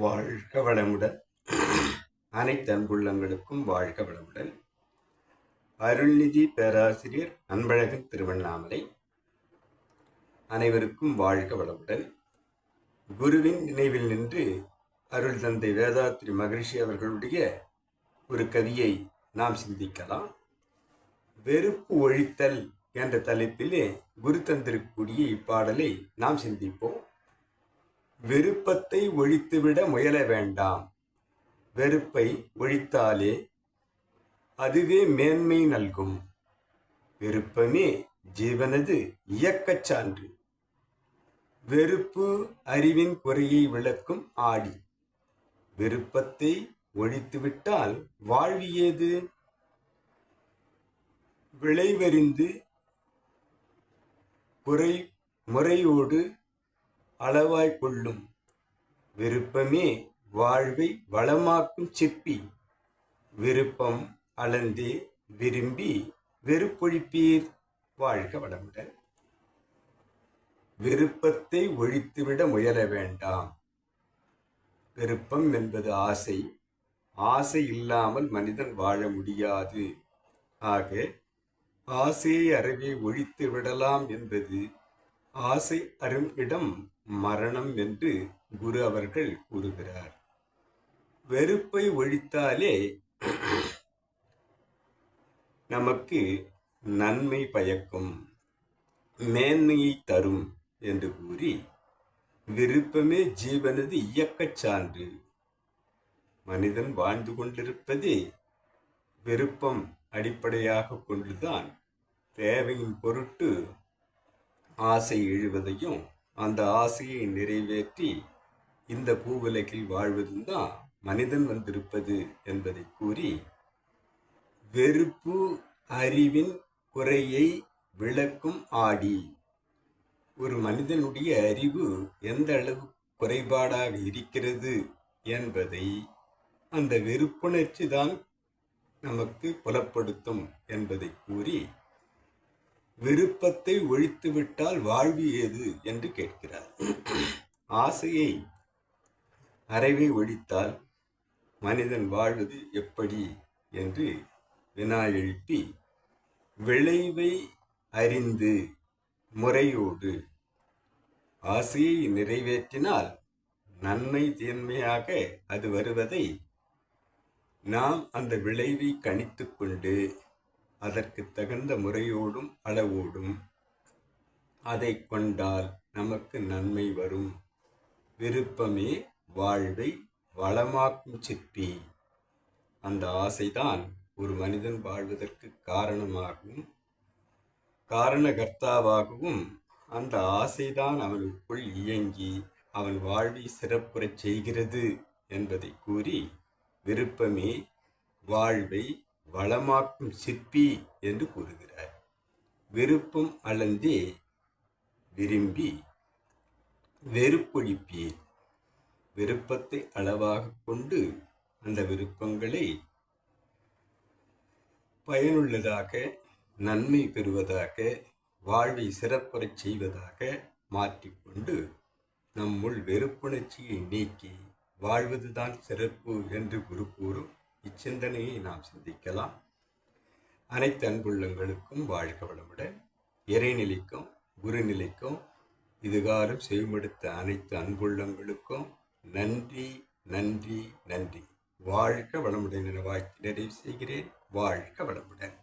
வாழ்க வளமுடன். அனைத்து அன்புள்ளங்களுக்கும் வாழ்க வளமுடன். அருள்நிதி பேராசிரியர் அன்பழகன் திருவண்ணாமலை. அனைவருக்கும் வாழ்க வளமுடன். குருவின் நினைவில் நின்று அருள் தந்தை வேதாத்ரி மகிழ்ச்சி அவர்களுடைய ஒரு கவியை நாம் சிந்திக்கலாம். வெறுப்பு ஒழித்தல் என்ற தலைப்பிலே குரு தந்திருக்கக்கூடிய இப்பாடலை நாம் சிந்திப்போம். வெறுப்பத்தை ஒழித்துவிட முயல வேண்டாம். வெறுப்பை ஒழித்தாலே அதுவே மேன்மை நல்கும். விருப்பமே ஜீவனது இயக்கச் சான்று. வெறுப்பு அறிவின் குறையை விளக்கும் ஆடி. விருப்பத்தை ஒழித்துவிட்டால் வாழ்வியேது? விளைவறிந்து குறை முறையோடு அளவாய் கொள்ளும் விருப்பமே வாழ்வை வளமாக்கும் சிப்பி. விருப்பம் அளந்தே விரும்பி வெறுப்பொழிப்பீர். வாழ்க வளமுடன். விருப்பத்தை ஒழித்துவிட முயல வேண்டாம். விருப்பம் என்பது ஆசை. ஆசை இல்லாமல் மனிதன் வாழ முடியாது. ஆக ஆசையை அறவே ஒழித்து விடலாம் என்பது ஆசை அரும் இடம் மரணம் என்று குரு அவர்கள் கூறுகிறார். வெறுப்பை ஒழித்தாலே நமக்கு நன்மை பயக்கும் மேன்மையை தரும் என்று கூறி விருப்பமே ஜீவனது இயக்கச் சான்று. மனிதன் வாழ்ந்து கொண்டிருப்பதே விருப்பம் அடிப்படையாக கொண்டுதான் தேவையின் பொருட்டு ஆசை எழுவதையும் அந்த ஆசையை நிறைவேற்றி இந்த பூவுலகில் வாழ்வதும் தான் மனிதன் வந்திருப்பது என்பதை கூறி வெறுப்பு அறிவின் குறையை விளக்கும் ஆடி. ஒரு மனிதனுடைய அறிவு எந்த அளவு குறைபாடாக இருக்கிறது என்பதை அந்த வெறுப்புணர்ச்சி தான் நமக்கு புலப்படுத்தும் என்பதை கூறி விருப்பத்தை ஒழித்துவிட்டால் வாழ்வு ஏது? என்று கேட்கிறார். ஆசையை அறைவை ஒழித்தால் மனிதன் வாழ்வது எப்படி? என்று வினா எழுப்பி விளைவை அறிந்து முறையோடு ஆசையை நிறைவேற்றினால் நன்மை தீன்மையாக அது வருவதை நாம் அந்த விளைவை கணித்து கொண்டு அதற்கு தகுந்த முறையோடும் அளவோடும் அதை கொண்டால் நமக்கு நன்மை வரும். விருப்பமே வாழ்வை வளமாக்கும் சிற்பி. அந்த ஆசைதான் ஒரு மனிதன் வாழ்வதற்கு காரணமாகவும் காரணகர்த்தாவாகவும் அந்த ஆசைதான் அவனுக்குள் இயங்கி அவன் வாழ்வை சிறப்புறச் செய்கிறது என்பதை கூறி விருப்பமே வாழ்வை வளமாக்கும் சிற்பி என்று கூறுகிறார். விருப்பம் அளந்தே விரும்பி வெறுப்பொழிப்பீர் விருப்பத்தை அளவாக கொண்டு அந்த விருப்பங்களை பயனுள்ளதாக நன்மை பெறுவதாக வாழ்வை சிறப்புறச் செய்வதாக மாற்றிக்கொண்டு நம்முள் வெறுப்புணர்ச்சியை நீக்கி வாழ்வதுதான் சிறப்பு என்று குரு கூறும். இச்சிந்தனையை நாம் சிந்திக்கலாம். அனைத்து அன்புள்ளங்களுக்கும் வாழ்க வளமுடன். இறைநிலைக்கும் குருநிலைக்கும் இதுகாரம் செய்மடுத்த அனைத்து அன்புள்ளங்களுக்கும் நன்றி நன்றி நன்றி. வாழ்க வளமுடன் என வாழ்க்கை நிறைவு செய்கிறேன். வாழ்க வளமுடன்.